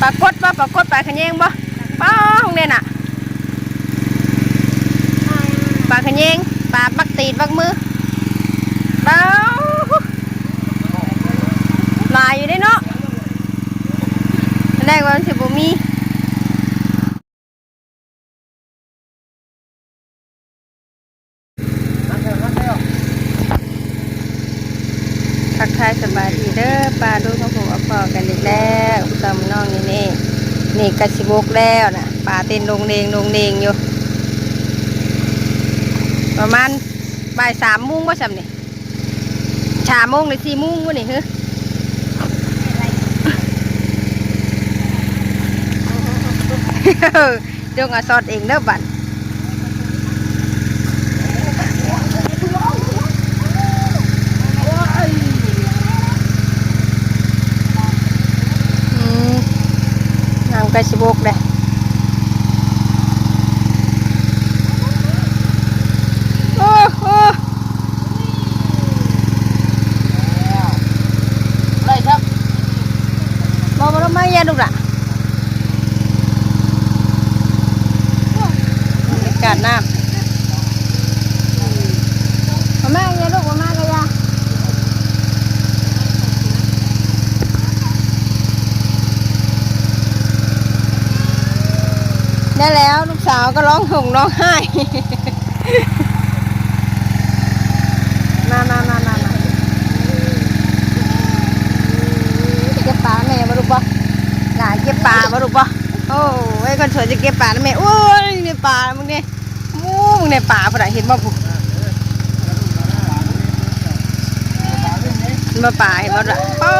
ปลากดบ่ปลากดปลาขะแยงบ่ป้าห้องเด่นอะปลาขะแยงปลาบักตีดบักมือป้าหลายอยู่ได้เนาะแรกว่ามันสิบ่มีทักทายสบายดีเด้อปลาดูของผมเอาพอกันอีกแล้วตำน้องนี่ นี่นี่กระสิบกแล้วนะปลาเต้นลงเดงลงเดงอยู่ ประมาณบ่ายสามโมุ้งว่าสำนี่ชาโมงหรือสี่โมุ้งวะนี่เฮ้ยจงเอาซอดเองเด้อบัดอื กระชิบกเลยโอ้โห ได้ครับ มองมาแล้วไม่ยาดุละบรรยากาศน้ำมาแม่ยาลูกมาแม่กันยาได้แล้วลูกสาวก็ร้องห่มร้องไห้มามามามามาเก็บปลาแม่มาลูปะหลานเก็บปลามาลูปะโอ้ไอ้คนสวยจะเก็บปลาแม่โอ้ยในปลามึงเนี่ยมูมึงในป่าพอดเห็นบ่ผูเห็นบ่ป่าเห็นบ่ล่ะโอ้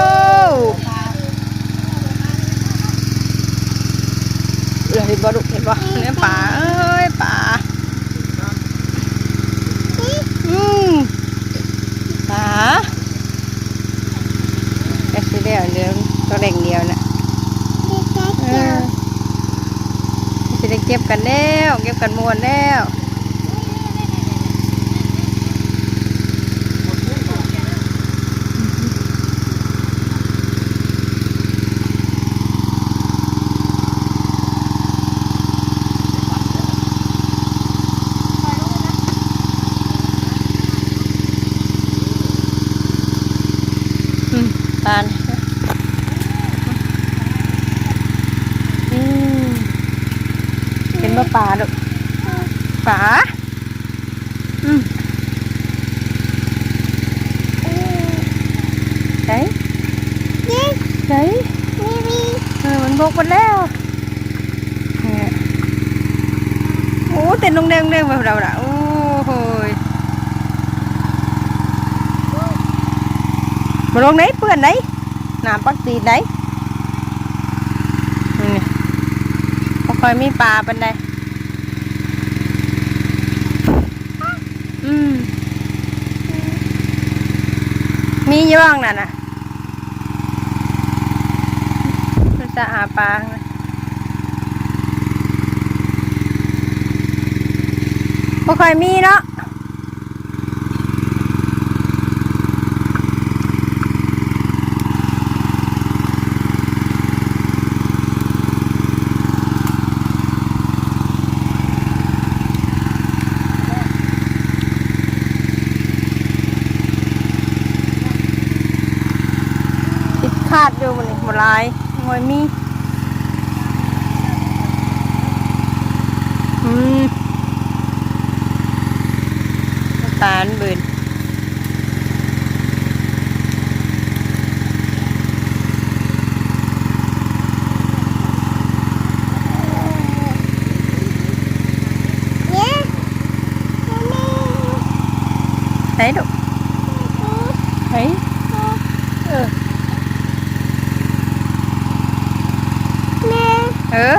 เออเห็นบ่ลูกเห็นบ่เนป่าเอ้ยป่าอืมป่าแค่สิเดียวเดียวตัวเล็กเดียวน่ะเออสิได้เก็บกันแล้วเก็บกันมวนแล้ว ป็นมะป่าลูกป่าอืมไหนไหนเออมันบกหมดแล้วเนี่ยโอ้เต้นลงแดงแดงแบบเราละโอ้โหยมาลงไหนเปื่อนไหนน้ำปักตีนไหนนี่บ่ค่อยมีปลาปันใด อืมมีย่องนั่นนะมันจะหาปลานะบ่ค่อยมีเนาะติ ดอยู่มันนี่บ่หลายบ่มีอืมตาลเบินไหนดูไหนเออเออ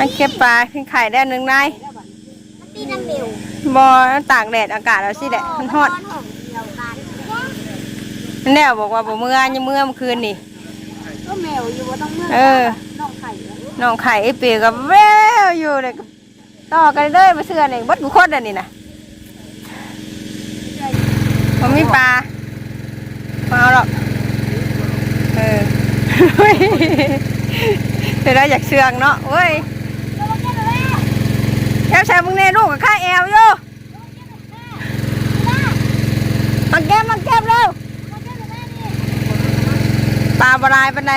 มาเก็บปลาขึ้นไข่ได้หนึ่งนายตีน้ำเบลบอตากแดดอากาศแล้วสิแหละมันฮอดของเดียวกันนั่นแน่บอกว่าบ่เมื่อยังเมื่อเมื่อคืนนี่ก็แมวอยู่ว่าต้องเมื่อเออน้องไข่อะน้องไข่ไอ้เปียกับแววอยู่เลยก็ต่อกันเลยมาเสื้อนี่บดกุคนอันนี้นะผมมีปลามาเอาหรอกเออเดี๋ยวเราอยากเชืองเนาะเว้ย แชร์มึงเน่ลูกกับข้าแอวอยู่มาแก้มมาแก้มเร็วตาบลายปันไง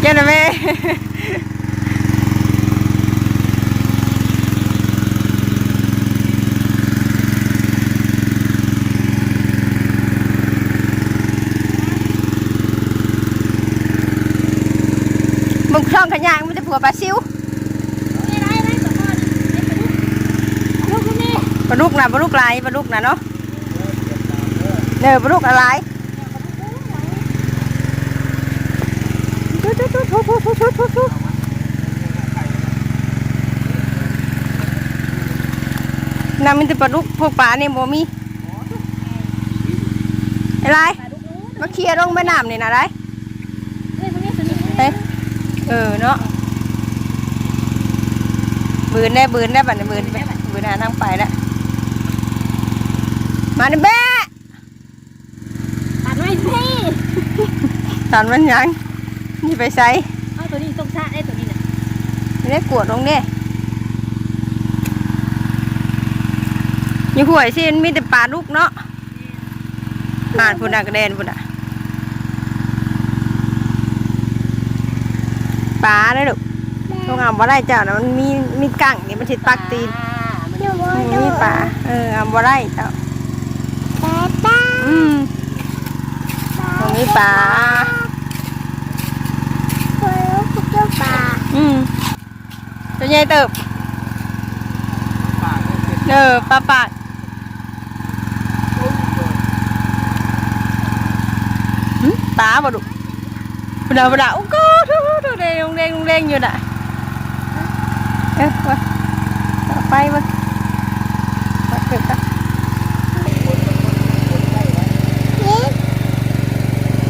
เจ้าหน้าแม่ มึงคล่ องขยางมันจะผัวปลาซิวปลาลูกนะปลาลูกลายปลาลูกนะเนาะเนอปลาลูกอะไรทุทุทุทุทุทุทุทุน้ำมันจะปลาลูกพวกปลาเนี่ยบ่มีอะไรมาเคลียร์ลงแม่น้ำนี่นะได้ เออเนาะบืนได้บืนได้บัดนี้บืนไปบืนหาทางไปแล้วมาดิแม่ตัดไว้สิตอนมันยังนี่ไปใส่เอาตัวนี้ต้องชาได้ตัวนี้น่ะไม่ได้กวดลงเด้ยี่ห้วยสิมันมีแต่ปลาลูกเนาะหาดพุ่นอะกระเด็นพุ่นอะ ปลาได้ลูกต้องเอาบ่ได้เจ้านะมันมีมีกั้งนี่มันติดปักตีนมันอยู่บนมีปลาเออเอาบ่ได้เจ้าปลาปลาอืมตรงนี้ปลาเฮ้ยคุกเจ้าปลาอืมตัวใหญ่เติบเออปลาปากหึปลาบ่ดุปลาปลาโอ้โหดู เลยลุงเร่งลุงเร่งอยู่น่ะเออวะไปวะไปเถอะ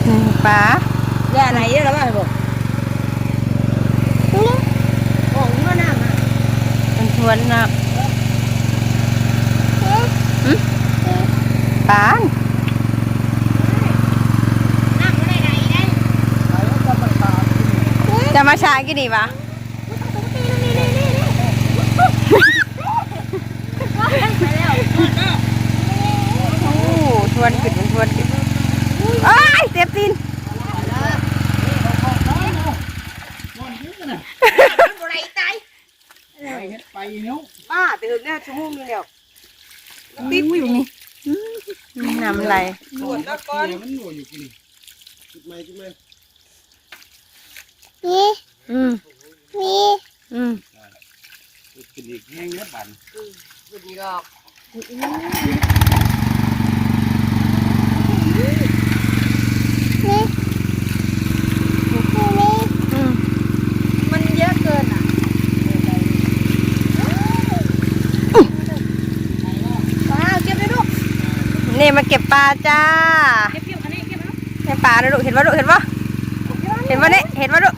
อืมป๋า Gà này đó là bộ. Ổn nó nằm à. มันชวนนะป๋า จะมาช้ากี่ดีปะโอ้ชวนขึ้นมันชวนขึ้นไอ้ยเจ็บตีนไปเนิ้วป้าแต่ถึงเนี่ชั่วโมงนึงแล้วติดอยู่นี่น้ำไหลตรวจแล้วก่อนมันหน่วยอยู่กินจุดไหมจุดไหม อืมอืมกินอีกแห้งเนื้อบันหยุดนี่ดอกอืมมันเยอะเกินอะว้าวเก็บเลยลูกนี่มาเก็บปลาจ้าเก็บเก็บอันนี้เก็บนะเห็นปลาเลยลูกเห็นว่าลูกเห็นว่าเห็นว่านี่เห็นว่าลูก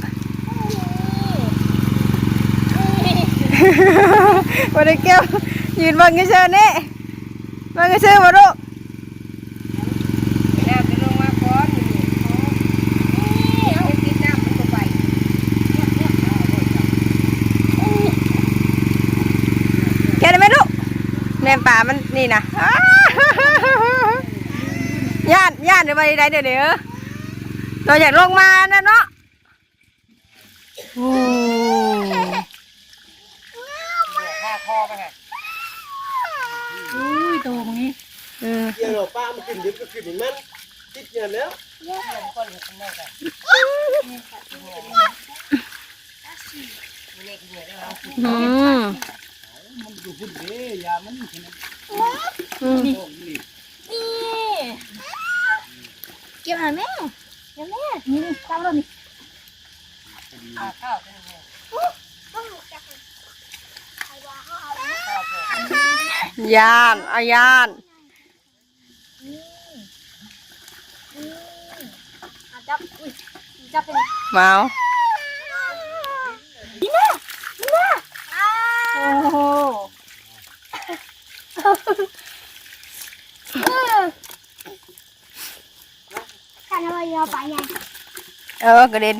วันนี้เกี้ยวยืนบังเชิญนี่บังเชิญมาลูกแล้วจะลงมาก่อนเอากินน้ำมันไปแกได้ไหมลูกแนมป่ามันนี่นะย่านย่านเดี๋ยวไปได้เดี๋ยวเดี๋ยวเราอยากลงมานะเนาะโอ้ คอไปไงอุ้ยโตตรงนี้ เออเดี๋ยวป้ามันกินดิบก็กินอย่างนั้นติดเงินแล้วอืมมันดูพุ่นเด้ยามันขนาดอืมนี้นี่เก็บหน่อยแม่เก็บแม่นี่นี่ตามเรานี่ ยานอายานมาบอุ้ยนเาดีนะดีโอ้โหการเอาไปเอาไปไงเออกระเด็น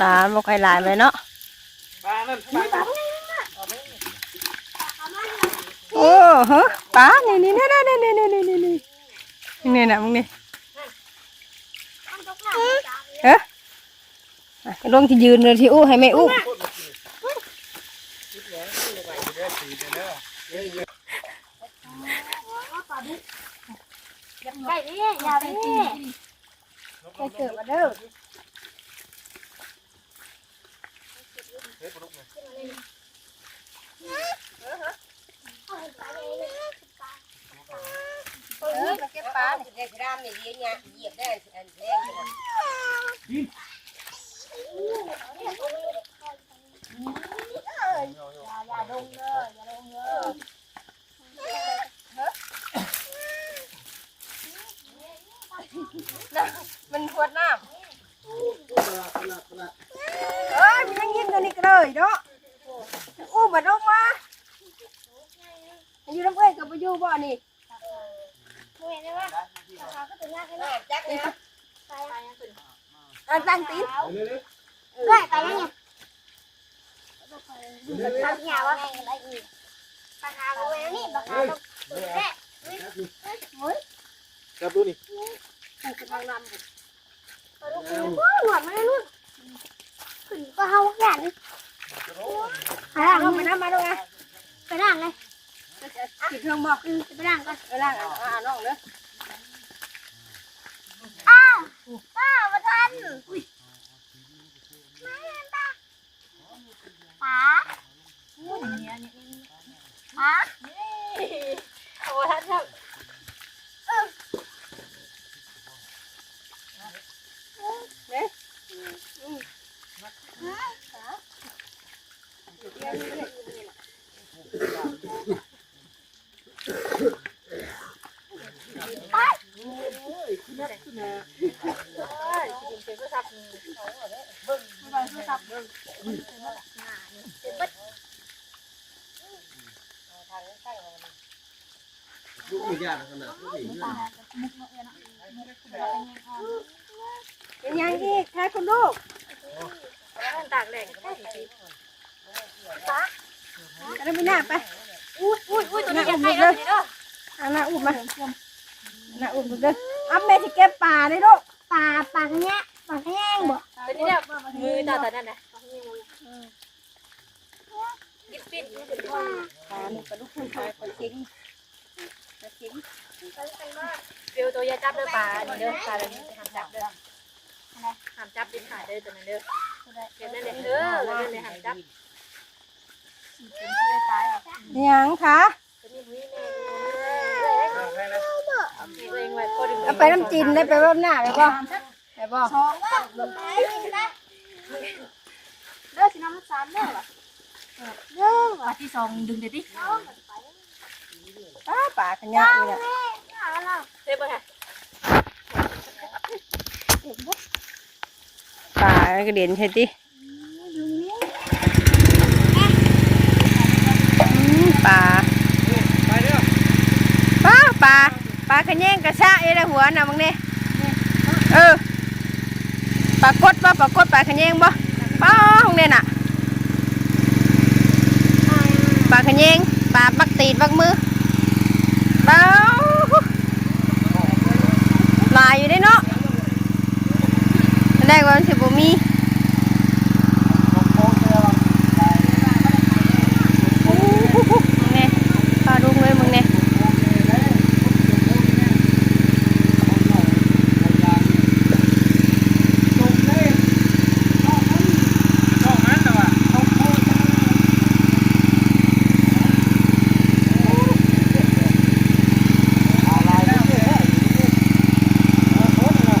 ตาบอกใครหลายไปเนาะ โอ้เฮ้อปลานี่นี่นี่นี่นี่นี่นี่นี่นี่นี่นะมึงนี่เลยเฮ้ออะลงที่ยืนเลยที่อู้ให้แม่อู้ใกล้ดิอย่าไปดิไปเกิดมาเด้อ เออมาเก็ บปลาเด็กดำนี่เลี้ยงเนี่ยเหยียบได้อันแรงเลยอย่าลงเลยอย่าลงเลย มันขวดน้ำเอ้ยมันยังยินตัวนี้ก็เลยเนาะอู้มาลงมาอยู่น้ำเอ้ยกับไปอยู่บ่อนี่ เห็นไหมขาก็ถึงหน้าแค่นั้น จักเนี่ย อันตั้งตีน เฮ้ยไปยังไงทำยาวะปากกากูเองนี่ปากกาต้องตื่นแน่เฮ้ยจับดูนี่หวานมาเลยลูกขึ้นก็เฮาแก่นไปด่างลงไปน้ำมาลงไงไปด่างเลยกินเครื่องบอกอืมไปด่างก่อนเออล่างอะอ่าน้องเด้ออ้าวป้ามาทันมาป้าป้าป้า โอ้ท่านครับเนี่ยอืมฮะฮะเดี๋ยวนี้เลยเบิ่งเบิ่งเบิ่ง ม่ยากขนาดลูกนี่เป็นยังอีกแค่คุณลูกตากแหล่งอันนั้นไปหน้าไปอุ้ยอุ้ยอุ้ยตัวนี้หน้าใหอุ้ญ่มเลเลยยอันน่ะอุ้มมาหน้าอุ้มเลยอัพแม่ที่เก็บป่าได้ลูกปลาปลาเนี้ยปลาแห้งบ่เป็นนี่เนี่ยมือตาตานั่นนะกินปิ้นปลานี่ปลาลูกขึ้นไปปลาเค็ง ปลาเค็งฟิวตัวยาจับเด้อปลาเด้อปลาเด้อห้ามจับเด้อห้ามจับเป็นขาเด้อตัวนั้นเด้อเก็บนั่นเลยเออนั่นเลยห้ามจับยังคะตัวนี้มุ้ยแม่ตัวเองไว้พอดึงเอาไปน้ำจีนได้ไปว่าหน้าไปบ่ไปบ่สองก็ไปกินได้เด้อสิน้ำมันสามเด้อเด้อที่สองดึงเดี๋ยวดิ ป้าป่าขยะนี่แหละเด้อบ่ค่ะป่ากระเด็นใช่ติอืมป่าไปเด้อป้าป่าปลาขะแยงกระชะเอ้ละหัวน่ะมึงนี่เออปลากดบ่ปลากดปลาขะแยงบ่ป้าของเนี่ยน่ะปลาขะแยงปลาบักตีนบักมือ เบ้าหลายอยู่ได้เนาะแรกว่ามันสิบ่มีเนี่ยปลาดุงเลยมึงเนี่ย ช่องนั้นน่ะว่ะต้องพูดอะไรนะเออโคตรนะ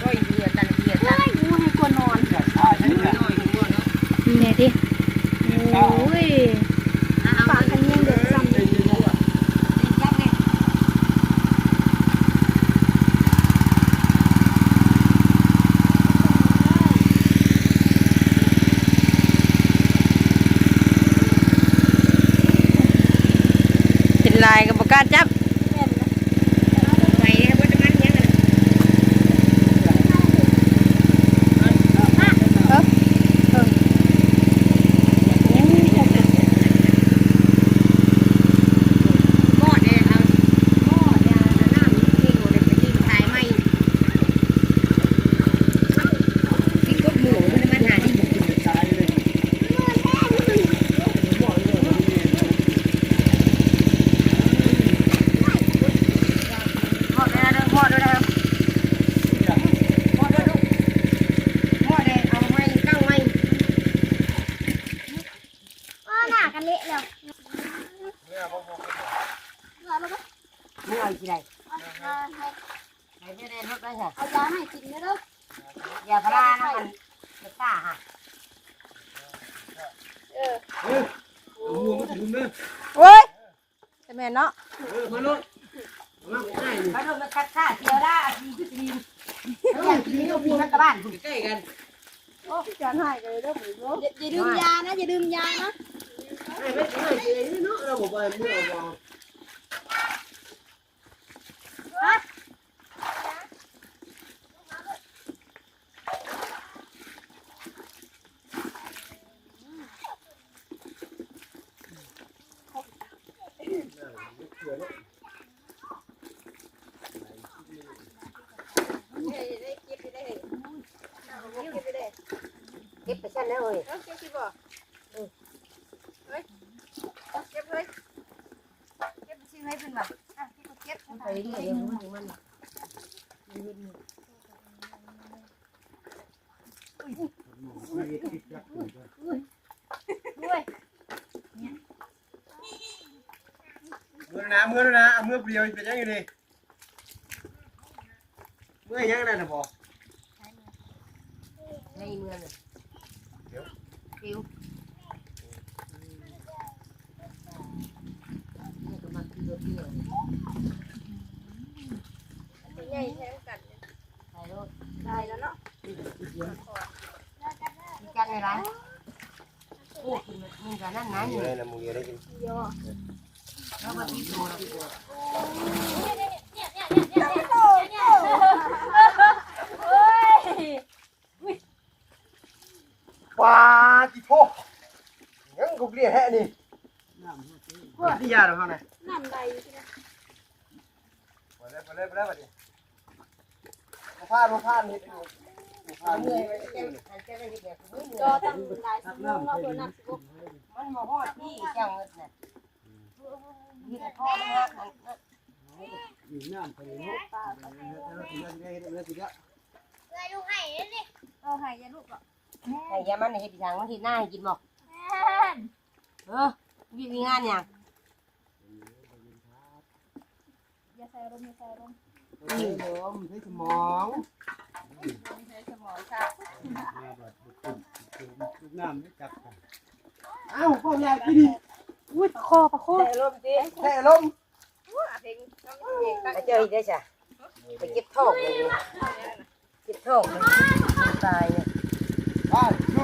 เฮ้ยงูให้กลัวนอน นี่ดิโอ้ย ปากกันยังเด็กซ้ำ เห็นลายกับประกล้าจับ ไปเนี่ยบ่จะมันยังไง หม้อเนี่ยเอาหม้อเนี่ยน้ำที่โหเด็กไปกินขายไม่ที่กดหมูมันมันหาที่หมูกินหม้อเนี่ยเด้อหม้อเด้อนะครับหม้อเด้อลูกหม้อเนี่ยเอาไม้ตั้งไม้ อ้อหน้ากันเละแล้ว ไม่เอากี่ไรไหน ไม่ได้รถได้ค่ะเอายาให้กินนะเด้ออย่าพลานะมันจะซ่าฮะเอาหัวมาถึงเด้อโอ้ยแต่แม่เนาะเออมาโลดมาง่ายนี่พระโดนมันคัดซ่าเที่ยวได้ดีขึ้นดีอยากกินลูกพี่มันกระบ้านคุณใกล้กันโอ้จานให้เลยเด้อหมูอย่าอย่าดื่มยานะอย่าดื่มยานะให้ไม่ง่ายเลยเนาะเราบอกว่าเมื่อวาน เก็บไปชั้นแล้วเฮ้ยเก็บสิบ่เฮ้ยเก็บเลยเก็บชื่อให้เพิ่นว่าอะเก็บเก็บไปเรื่อยๆมันมันเมื่อนะเมื่อนะเมื่อเปรียวเป็นยังไงดีเมื่อยังไงนะบอกในเมืองเลยฟิวนี่ก็มันคือรถเที่ยวใหญ่แท้กันใส่รถได้แล้วเนาะมีกันในร้านโอ้คุณมึงกันนั่นนะมีนี่อะไรนะมึงอะไรกินแล้วมาที่ดูเราดี กว่าว้าจิโพยังกูเรียกแฮนี่ที่ยาเราเขาไหนน้ำใดไปเลยไปเลยไปเลยไปดิมาพลาดมาพลาดนิดนึงมาพาดเนี่ยไปเจ้าหันเจ้าได้แบบไม่เหนื่ก็อยตั้งหลายชั่วโมงแล้วเพื่อนน้ำสิบมันมาฮอดที่เจ้าเงินน่ะยืนพ่ อยู่น้ำไปเลยเนาะเราถึงจะได้เราถึงจะเลยลูกให้ดิเออให้ยาลูกก่อไอ้ยามันเห็ดทางมันเห็ดหน้าให้กินบอกเออมีมีงานอย่างอย่าใส่ลมอย่าใส่ลมเออเดี๋ยวมันใช้สมองใส่สมองค่ะน้ำไม่จับกันอ้าพ่อยายพี่ดี อุ้ยประคอประคอ แต่ลมสิแค่ลมเพลงน้ำเพลงตั้งไปเจออีกได้จ้ะไปเก็บทองเลยเก็บทองเลยตายเนี่ย บ้านลู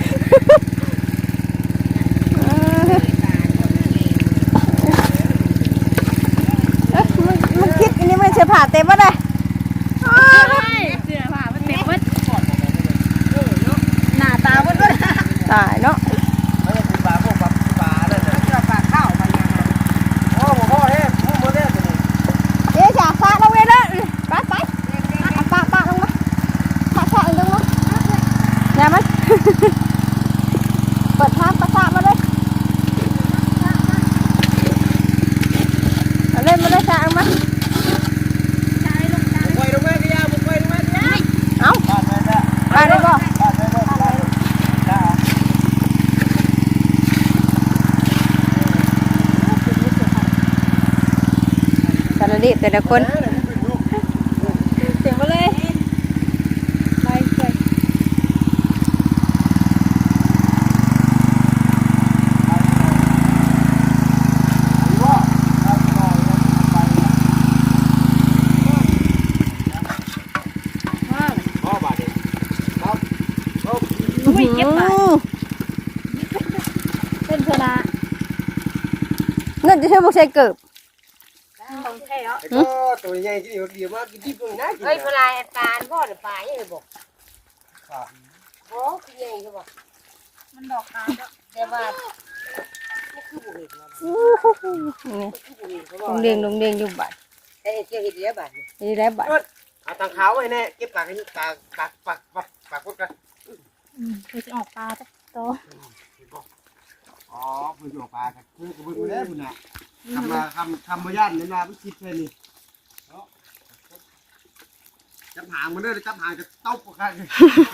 มันมันคิดอันนี้มันเสื้อผ้าเต็มปะเลยอ้าวเสื้อผ้ามันเต็มหมดหน้าตามันก็ตายเนาะ ดิแต่ละคนเสียงมาเลยไปไปไม่เก็บมาเป็นชนะเงินจะเชื่อบุกใช้เกิบ แท้เหรอไอ้ก็ตัวใหญ่ที่เดียวเดียวมากกินที่เพิ่งน่ากินเฮ้ยปลาปลาพ่อหรือปลายังไงบอกโอ้คือยังไงก็บอกมันดอกตาลแต่ว่านี่ลงเรียงลงเรียงอยู่บัดแต่เกี่ยวเห็ดเดียวบาทนี่แล้วบัดเอาตังขาวไว้แน่เก็บปากให้ตาปากปากปากปากกดกันอืมคือจะออกตาโตอ๋อเพิ่นอยู่ปลากันคือกับเพิ่นบ่ได้พุ่นน่ะ คำมาคำคำบ่ย่านนี่มาบ่คิดแค่นี้เนาะจับหางมันเด้อจับหางจะเต้าปกกัน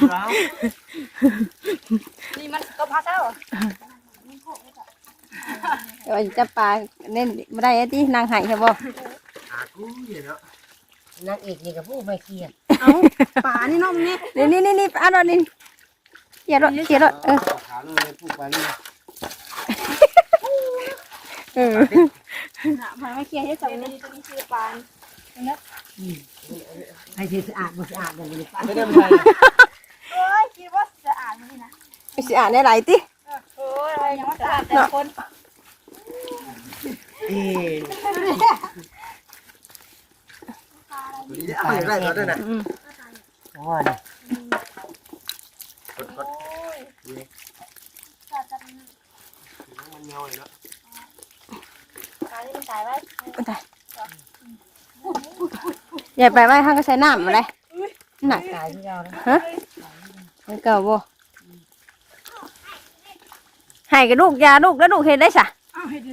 แล้วนี่มันก็พักแล้วเดี๋ยวจะปลาเน้นไม่ได้ที่นางหายใช่บ่หากูเห็นเนาะนางเอกนี่กับผู้ไม่เครียดป่านี่น้องนี่นี่นี่นี่นี่เอาดอกนี่เขียนรถเขียนรถเออขาเลยพูดไปนี่ เออพาไม่เคลียร์ให้จับนี่ตัวนี้ชื่อปานให้ที่สะอาดบ่สะอาดอย่างนี้ปลาไม่ได้ไม่ได้เอ้ยคิดว่าจะอ่านมันนี่นะไม่สิอ่านได้หลายติโอ้ยยังว่าจะอ่านแต่คนเอ๊ะนี่เอาอย่างไรก็ได้นะอืมโอ้ยกดกดนี่มันเงาเลยเนาะ ปานนี่มันตาย ไว้อย่าไปไว้ข้างก็ใช้น้ำมาเลยหนักตายที่เราแล้วฮะไม่เก่าบ่ให้กระดูกยาลูกแล้วลูกเห็นได้สะอ้าวให้ดู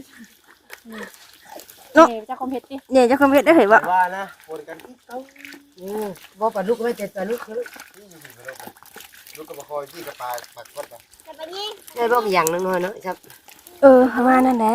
เนาะเจะคอมเพชรดิเนี่ยจะคอมเพชรได้เห็นบ่ว่านะปนกันเต้าอืมบ่ปลาลูกไม่แต่ปลาลูกคือลูกกระคอยที่กระปาปากกดกันจะไปยิงได้บ่อย่างน้อยเนาะครับเออประมาณนั่นแหละ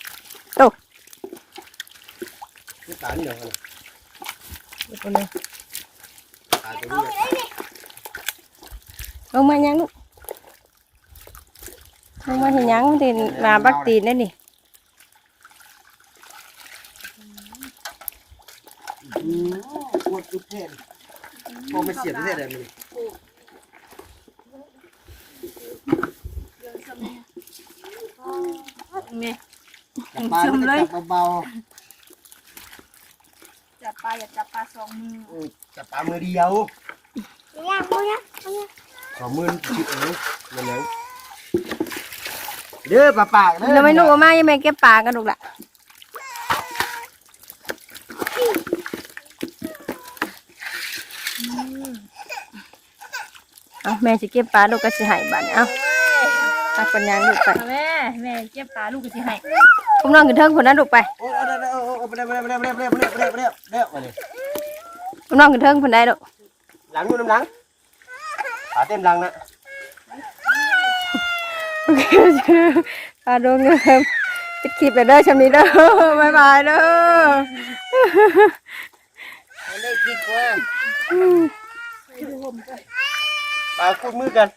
cái tán nhỏ này. Để con đây à, ông mai nhắn. Ông mai thì nhắn thì là bắt tiền đấy nè. Ô, mày xỉa cái gì đấy mình Mẹ Chầm lấy. Chầm bao bao จุดแทนพอไม่เสียบไม่ใช่อะไรมันนี่จับปลาจับเบาจับปลาอย่าจับปลาสองมือๆจับปลามือเดียวเนี่ยมึงเนี่ยมึงเนี่ยสองมือจิบเอ้ยมันแล้วเด้อปลาปากเด้อเราไม่รู้ว่ามายังไม่เก็บปลากันลูกละเอาแม่จะเก็บปลาลูกก็สิใหายบ้านเอา อาปัญญาลูกไปแม่แม่เจ็บตาลูกก็สิให้ผมนองกินเทิงคนนั้นลูกไปโอ้ยเอาได้ๆเอาเอาเอาไปได้ไปร็วไปได้ไปได้ไปได้ไปร็วไปได้ไปได้มาเลยผมนอนขึ้นเทิงคนใดลูกหลังนู่นน้ำหลังขาเต็มหลังนะโอเคตาดวงเงิมปิดคลิปเลยเด้อชำนี้เด้อบายบายเด้อ ได้คิดว่า มาพูดมือกัน